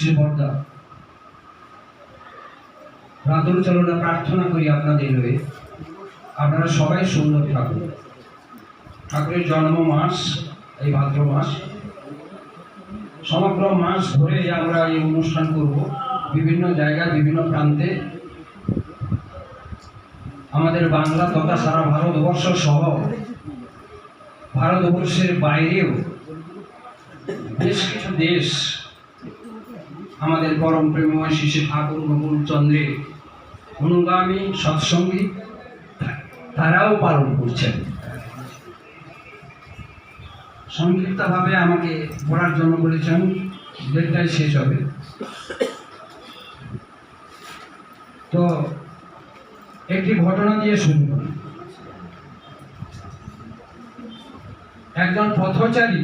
শ্রী বর্দা প্রাতর চলনা প্রার্থনা করি আপনাদের হয়ে। আপনারা সবাই সুন্দর ঠাকুর ঠাকুরের জন্ম মাস, এই ভাদ্র মাস, সমগ্র মাস ধরে আমরা এই অনুষ্ঠান করব, বিভিন্ন জায়গায়, বিভিন্ন প্রান্তে। আমাদের বাংলা তথা সারা ভারতবর্ষ সহ ভারতবর্ষের বাইরেও বেশ কিছু দেশ আমাদের পরম প্রেমময় শিশু ঠাকুর গোকুল চন্দ্রের অনুগামী সৎসঙ্গী তারাও পালন করছেন। সংক্ষিপ্তভাবে আমাকে পড়ার জন্য বলেছেন, দেড়টায় শেষ হবে। তো একটি ঘটনা দিয়ে করি একজন পথচারী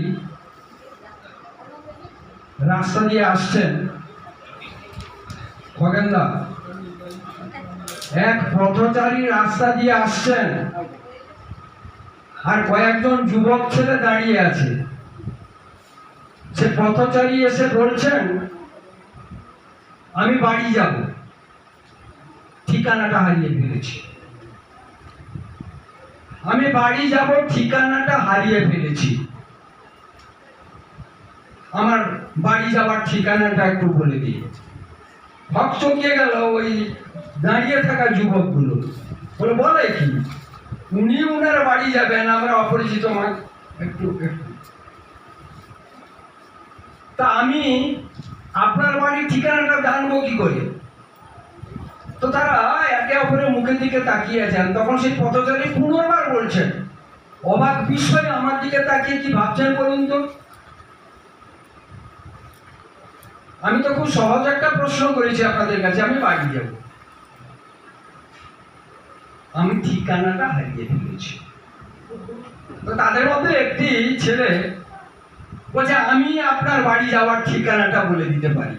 রাস্তা দিয়ে আসছেন। এক পথচারী রাস্তা দিয়ে আসছেন। আর কয়েকজন যুবক ছেলে দাঁড়িয়ে আছে। সে পথচারী এসে বলছেন, আমি বাড়ি যাব। ঠিকানাটা হারিয়ে ফেলেছি। আমি বাড়ি যাব, ঠিকানাটা হারিয়ে ফেলেছি। আমার বাড়ি যাওয়ার ঠিকানাটা একটু বলে দিই ভক চকিয়ে গেল, ওই দাঁড়িয়ে থাকা যুবকগুলো। বলে বলে কি, উনি উনার বাড়ি যাবেন, আমরা অপরিচিত মা- একটু একটু। তা আমি আপনার বাড়ির ঠিকানাটা জানব কি করে? তো তারা একে অপরের মুখের দিকে তাকিয়ে আছেন। তখন সেই পথচারী পুনর্বার বলছেন, অবাক বিষয়ে আমার দিকে তাকিয়ে কি ভাবছেন বলুন তো? আমি তো খুব সহজ একটা প্রশ্ন করেছি আপনাদের কাছে, আমি বাড়ি যাব। আমি ঠিকানাটা হারিয়ে ফেলেছি। তো তাদের মধ্যে একটি ছেলে বলছে, আমি আপনার বাড়ি যাওয়ার ঠিকানাটা বলে দিতে পারি।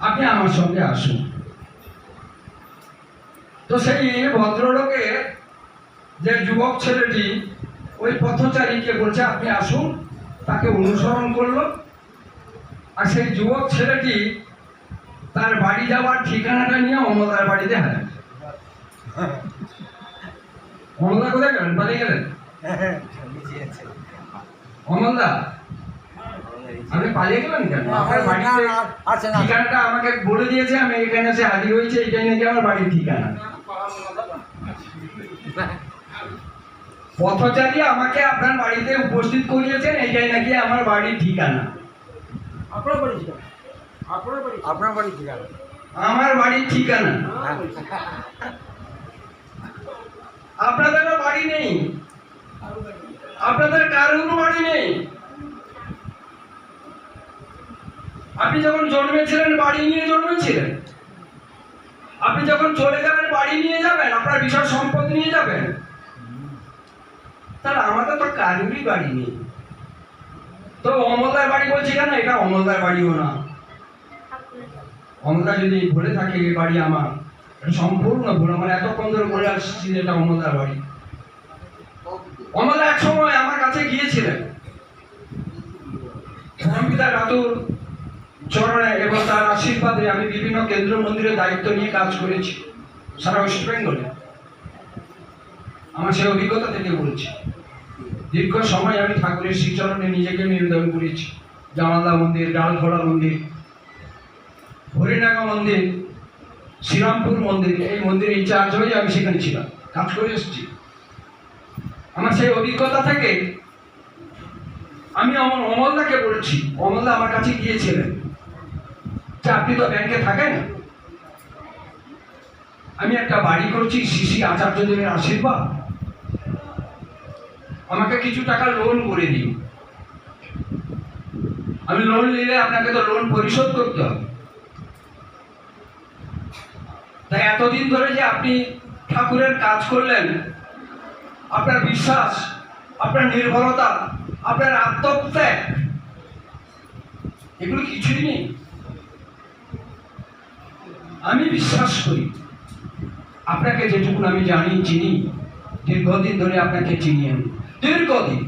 আপনি আমার সঙ্গে আসুন। তো সেই ভদ্রলোকে যে যুবক ছেলেটি ওই পথচারীকে বলছে, আপনি আসুন। তাকে অনুসরণ করল। আর সেই যুবক ছেলেটি তার বাড়ি যাওয়ার ঠিকানাটা নিয়ে অমলার বাড়িতে হারায় অমলদা কোথায় গেলেন? পালিয়ে গেলেন? অমলদা আপনি পালিয়ে গেলেন কেন? আপনার বাড়িতে ঠিকানাটা আমাকে বলে দিয়েছে আমি এখানে এসে হাজির হয়েছে এটাই নাকি আমার বাড়ির ঠিকানা। পথচারী আমাকে আপনার বাড়িতে উপস্থিত করিয়েছেন এটাই নাকি আমার বাড়ির ঠিকানা। আপনার বাড়ি ঠিক আছে আপনার বাড়ি আপনার বাড়ি ঠিক আমার বাড়ির ঠিকানা। আপনাদেরও বাড়ি নেই। আপনাদের কারোর বাড়ি নেই। আপনি যখন জন্মেছিলেন বাড়ি নিয়ে জন্মেছিলেন? আপনি যখন চলে যাবেন বাড়ি নিয়ে যাবেন? আপনার বিশাল সম্পদ নিয়ে যাবেন? তাহলে আমাদের তো কারুরই বাড়ি নেই। তো অমলদার বাড়ি বলছি কেন? এটা অমলদার বাড়িও না। অমলদা যদি বলে থাকে এই বাড়ি আমার সম্পূর্ণ ভুল। আমার এতক্ষণ ধরে বলে আসছি এটা অমলদার বাড়ি। অমলদা এক সময় আমার কাছে গিয়েছিলেন। পিতা কাতুর চরণে এবং তার আশীর্বাদে আমি বিভিন্ন কেন্দ্র মন্দিরের দায়িত্ব নিয়ে কাজ করেছি, সারা ওয়েস্ট বেঙ্গলে। আমার সেই অভিজ্ঞতা থেকে বলছি। দীর্ঘ সময় আমি ঠাকুরের শ্রীচরণে নিজেকে নিবেদন করেছি। জামালদা মন্দির ডালখোলা মন্দির, হরিনাগা মন্দির, শ্রীরামপুর মন্দির, এই মন্দিরে ইনচার্জ হয়ে আমি সেখানে ছিলাম, কাজ করে এসেছি। আমার সেই অভিজ্ঞতা থেকে আমি আমার অমলদাকে বলছি, অমলদা আমার কাছে গিয়েছিলেন। যে আপনি তো ব্যাংকে থাকেন আমি একটা বাড়ি করছি শিশি আচার্যদেবের আশীর্বাদ। আমাকে কিছু টাকা লোন করে দিন। আমি লোন নিলে আপনাকে তো লোন পরিশোধ করতে হবে। তাই এতদিন ধরে যে আপনি ঠাকুরের কাজ করলেন, আপনার বিশ্বাস, আপনার নির্ভরতা, আপনার আত্মত্যাগ, এগুলো কিছুই নেই। আমি বিশ্বাস করি, আপনাকে যেটুকু আমি জানি, চিনি, দীর্ঘদিন ধরে আপনাকে চিনি আমি। দীর্ঘদিন।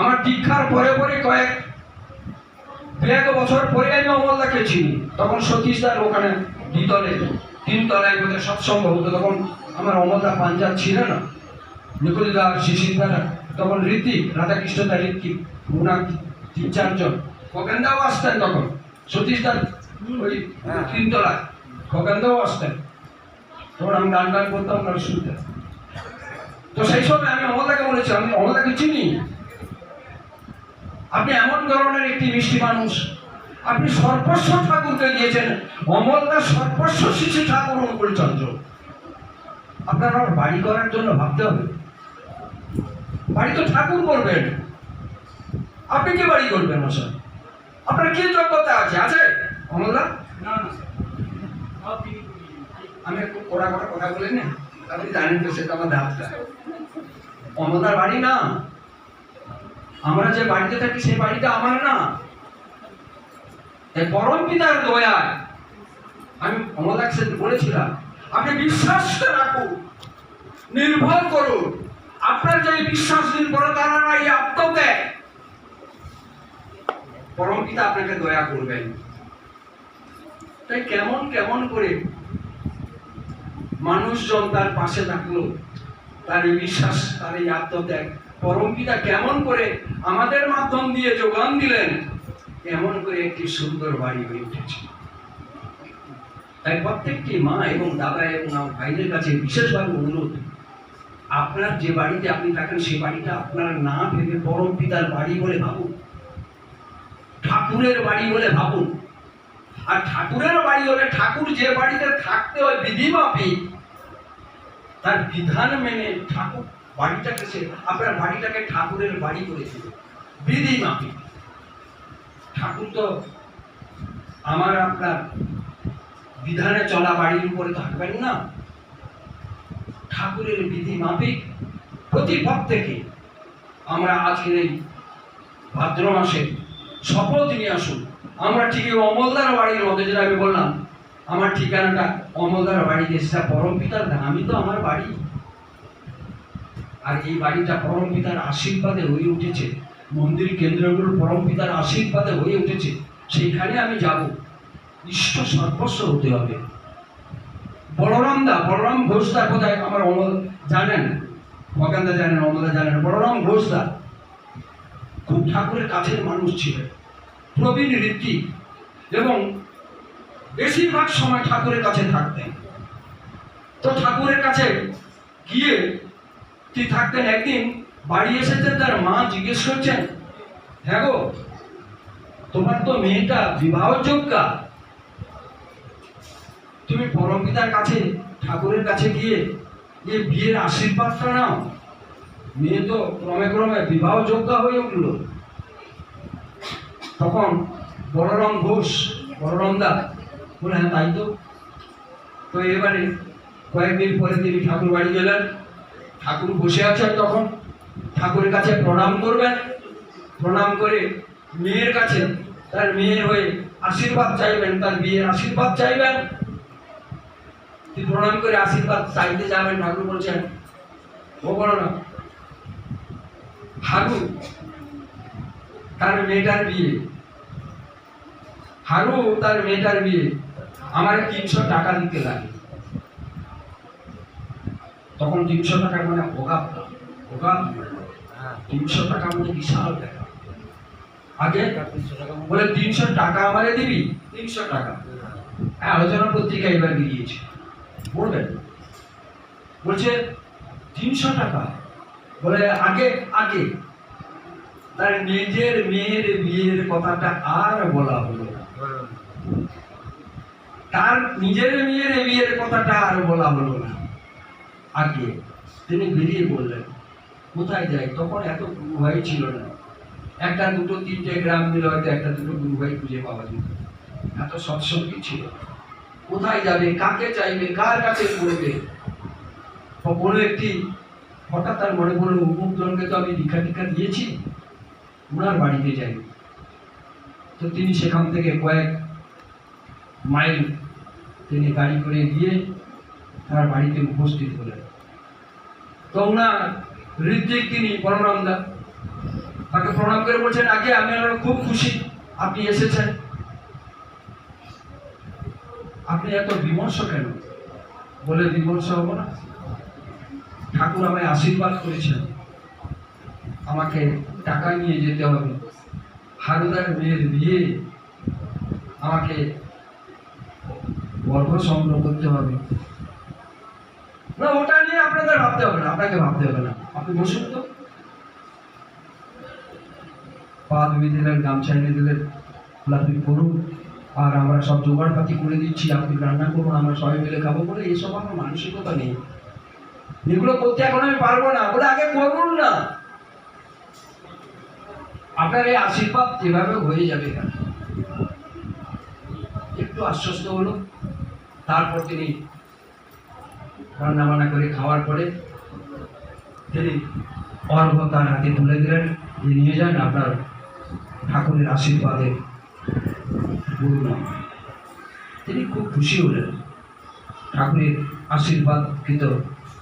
আমার দীক্ষার পরে পরে কয়েক দু এক বছর পরে আমি অমলদাকে চিনি তখন সতীশদার ওখানে দ্বিতলে তিনতলায় বোধহয় সৎসঙ্গ হতো। তখন আমার অমলদা পাঞ্জাব ছিল না। নিকুলদা শিশিরদারা তখন ঋতিক রাধাকৃষ্ণ দা ঋতিক মুনা তিন চারজন। খগেনদাও আসতেন তখন। সতীশদার ওই তিনতলায়। খগেনদাও আসতেন। তখন আমি গান গান করতাম গান শুনতেন তো সেই সময় আমি অমলদাকে বলেছি, আমি অমলদাকে চিনি। আপনি এমন ধরনের একটি মিষ্টি মানুষ। আপনি সর্বস্ব ঠাকুরকে দিয়েছেন, অমলদা সর্বস্ব শিশু ঠাকুর অনুকূলচন্দ্র আপনার আমার বাড়ি করার জন্য ভাবতে হবে। বাড়ি তো ঠাকুর করবেন। আপনি কি বাড়ি করবেন, মশাই? আপনার কি যোগ্যতা আছে? আছে? অমলদা? আমি একটু কড়া কড়া কথা বলি না আপনি জানেন তো সেটা আমার ধাপটা অমলদার বাড়ি না। আমরা যে বাড়িতে থাকি, সেই বাড়িটা আমার না। এই পরম পিতার দয়ায় আমি সেদিন বলেছিলাম, আপনি বিশ্বাস রাখুন, নির্ভর করুন। আপনার যে বিশ্বাস নির্ভরতারা এই আত্মত্যাগ, পরম পিতা আপনাকে দয়া করবেন। তাই কেমন কেমন করে মানুষজন তার পাশে থাকল, তার এই বিশ্বাস, তার এই আত্মত্যাগ। পরম পিতা কেমন করে আমাদের মাধ্যম দিয়ে যোগান দিলেন এমন করে একটি সুন্দর বাড়ি হয়ে উঠেছে। তাই প্রত্যেকটি মা এবং দাদা এবং আমার ভাইদের কাছে বিশেষভাবে অনুরোধ, আপনার যে বাড়িতে আপনি থাকেন, সেই বাড়িটা আপনার না ভেবে পরম পিতার বাড়ি বলে ভাবুন, ঠাকুরের বাড়ি বলে ভাবুন। আর ঠাকুরের বাড়ি হলে ঠাকুর যে বাড়িতে থাকতে হয় বিধিমাফিক তার বিধান মেনে ঠাকুর বাড়িটাকে সে আপনার বাড়িটাকে ঠাকুরের বাড়ি করেছিল বিধি মাফিক। ঠাকুর তো আমার আপনার বিধানে চলা বাড়ির উপরে থাকবেন না। ঠাকুরের বিধি মাফিক। প্রতি থেকে আমরা আজকের এই ভাদ্র মাসে শপথ নিয়ে আসুন। আমরা ঠিকই অমলদার বাড়ির মধ্যে যেটা আমি বললাম, আমার ঠিকানাটা অমলদার বাড়িতে সেটা পরম পিতার আমি তো আমার বাড়ি। আর এই বাড়িটা পরম পিতার আশীর্বাদে হয়ে উঠেছে। মন্দির কেন্দ্রগুলো পরম পিতার আশীর্বাদে হয়ে উঠেছে। সেইখানে আমি যাব। ইষ্ট সর্বস্ব হতে হবে। বলরাম দা বলরাম ঘোষ দা কোথায়? আমার অমল জানেন? ভগানদা জানেন অমলদা জানেন। বলরাম ঘোষ দা খুব ঠাকুরের কাছের মানুষ ছিলেন। প্রবীণ ঋত্বিক এবং বেশিরভাগ সময় ঠাকুরের কাছে থাকতেন। তো ঠাকুরের কাছে গিয়ে তিনি থাকতেন একদিন, বাড়ি এসেছেন তার মা জিজ্ঞেস করছেন হ্যাঁ গো, তোমার তো মেয়েটা বিবাহ বিবাহযোগ্যা। তুমি পরমপিতার কাছে, ঠাকুরের কাছে গিয়ে গিয়ে বিয়ের আশীর্বাদটা নাও। মেয়ে তো ক্রমে ক্রমে বিবাহযোগ্যা হয়ে উঠল। তখন বলরাম ঘোষ, বলরাম দা বলে হ্যাঁ তাই তো। তো এবারে কয়েকদিন পরে তিনি ঠাকুর বাড়ি গেলেন। ঠাকুর বসে আছেন তখন। ঠাকুরের কাছে প্রণাম করবেন। প্রণাম করে মেয়ের কাছে তার মেয়ের হয়ে আশীর্বাদ চাইবেন, তার বিয়ের আশীর্বাদ চাইবেন। তিনি প্রণাম করে আশীর্বাদ চাইতে যাবেন। ঠাকুর বলছেন, ও বলো না হারু, তার মেয়েটার বিয়ে। হারু, তার মেয়েটার বিয়ে। আমার তিনশো টাকা দিতে লাগে। তখন তিনশো টাকা মানে অগাপ না। অগাপ তিনশো টাকা মানে বিশাল টাকা আগে বলে তিনশো টাকা আমারে দিবি? তিনশো টাকা। হ্যাঁ আলোচনা পত্রিকা এবার দিয়েছে বলবেন বলছে তিনশো টাকা। বলে আগে আগে। তার নিজের মেয়ের বিয়ের কথাটা আর বলা হলো তার নিজের মেয়ের বিয়ের কথাটা আর বলা হলো না। আগে তিনি বেরিয়ে বললেন কোথায় যাই তখন এত গুরু ভাই ছিল না। একটা দুটো, তিনটে গ্রাম দিলে হয়তো একটা দুটো গুরু ভাই খুঁজে পাওয়া যেত। এত সৎসঙ্গী ছিল। কোথায় যাবে? কাকে চাইবে? কার কাছে পড়বে? কোনো একটি হঠাৎ তার মনে পড়ল অমুক তো আমি দীক্ষা টিক্ষা দিয়েছি ওনার বাড়িতে যাই। তো তিনি সেখান থেকে কয়েক মাইল তিনি গাড়ি করে গিয়ে তার বাড়িতে উপস্থিত হলেন। তো ওনার ঋত্বিক তিনি প্রণামদা তাকে প্রণাম করে বলছেন, আগে আমি ওনার খুব খুশি, আপনি এসেছেন। আপনি এত বিমর্ষ কেন? বলে, বিমর্ষ হব না। ঠাকুর আমায় আশীর্বাদ করেছেন। আমাকে টাকা নিয়ে যেতে হবে। হারুদার মেয়ের বিয়ে আমাকে গর্ভ সংগ্রহ করতে হবে। না, ওটা নিয়ে আপনাদের ভাবতে হবে না, আপনাকে ভাবতে হবে না। আপনি বসুন তো। পা ধুয়ে দিলেন গামছা এনে দিলেন আপনি করুন আর আমরা সব জোগাড়পাতি করে দিচ্ছি, আপনি রান্না করুন, আমরা সবাই মিলে খাব বলে এসব আমার মানসিকতা নেই। এগুলো করতে এখন আমি পারব না বলে আগে করুন না। আপনার এই আশীর্বাদ যেভাবে হয়ে যাবে একটু আশ্বস্ত হলো। তারপর তিনি রান্না বান্না করে খাওয়ার পরে তিনি অর্ঘ তার হাতে তুলে দিলেন। যে নিয়ে যান আপনার ঠাকুরের আশীর্বাদে তিনি খুব খুশি হলেন। ঠাকুরের আশীর্বাদকৃত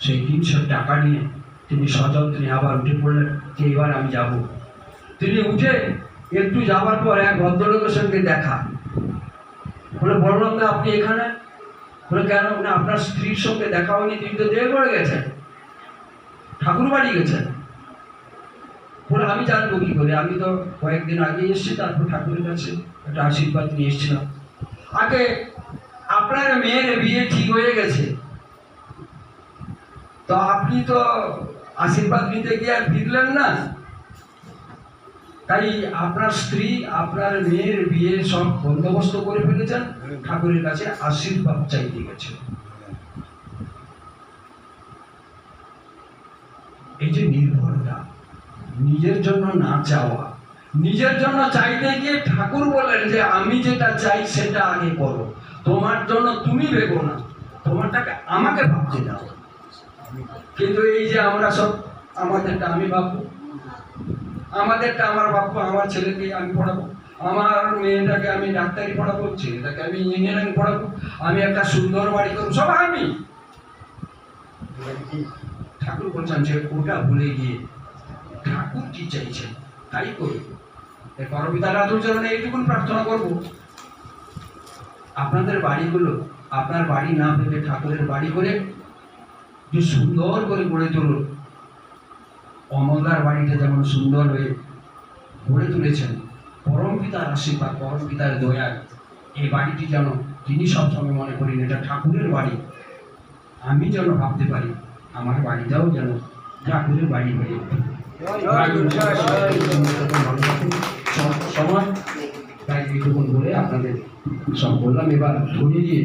সেই তিনশো টাকা নিয়ে তিনি সযত্নে আবার উঠে পড়লেন যে এবার আমি যাব। তিনি উঠে একটু যাওয়ার পর এক ভদ্রলোকের সঙ্গে দেখা। বলে বললাম না আপনি এখানে? বলে, কেন? না, আপনার স্ত্রীর সঙ্গে দেখা হয়নি, তিনি তো দেহ করে গেছেন। ঠাকুর বাড়ি গেছেন। বলে, আমি জানব কি করে? আমি তো কয়েকদিন আগে এসেছি, তারপর ঠাকুরের কাছে একটা আশীর্বাদ নিয়ে এসেছিলাম। আগে আপনার মেয়ের বিয়ে ঠিক হয়ে গেছে। তো আপনি তো আশীর্বাদ নিতে গিয়ে আর ফিরলেন না। তাই আপনার স্ত্রী, আপনার মেয়ের বিয়ে সব বন্দোবস্ত করে ফেলেছেন, ঠাকুরের কাছে আশীর্বাদ চাইতে গেছে এই যে নির্ভরতা, নিজের জন্য না চাওয়া, নিজের জন্য চাইতে গিয়ে ঠাকুর বলেন যে, আমি যেটা চাই সেটা আগে করো। তোমার জন্য তুমি ভেবো না, তোমারটাকে আমাকে ভাবতে দাও। কিন্তু এই যে আমরা সব, আমাদেরটা আমি ভাববো। আমাদেরটা আমার ভাববো আমার ছেলেকে আমি পড়াবো। আমার মেয়েটাকে আমি ডাক্তারি পড়াবো ছেলেটাকে আমি ইঞ্জিনিয়ারিং পড়াবো। আমি একটা সুন্দর বাড়ি করব সব আমি। ঠাকুর বলছেন যে ওটা ভুলে গিয়ে ঠাকুর কি চাইছেন তাই করি। এই পরবিতা রাতুর চরণে এইটুকুন প্রার্থনা করব। আপনাদের বাড়িগুলো আপনার বাড়ি না ভেবে ঠাকুরের বাড়ি করে যে সুন্দর করে গড়ে তুলুন। অমলদার বাড়িটা যেমন সুন্দর হয়ে গড়ে তুলেছেন, পরম পিতার আশীর্বাদ, পরম পিতার দয়ায় এই বাড়িটি যেন তিনি সবসময় মনে করেন এটা ঠাকুরের বাড়ি। আমি যেন ভাবতে পারি, আমার বাড়িটাও যেন ঠাকুরের বাড়ি হয়ে সময়, তাই এইটুকুন বলে আপনাদের সব বললাম। এবার ধরে দিয়ে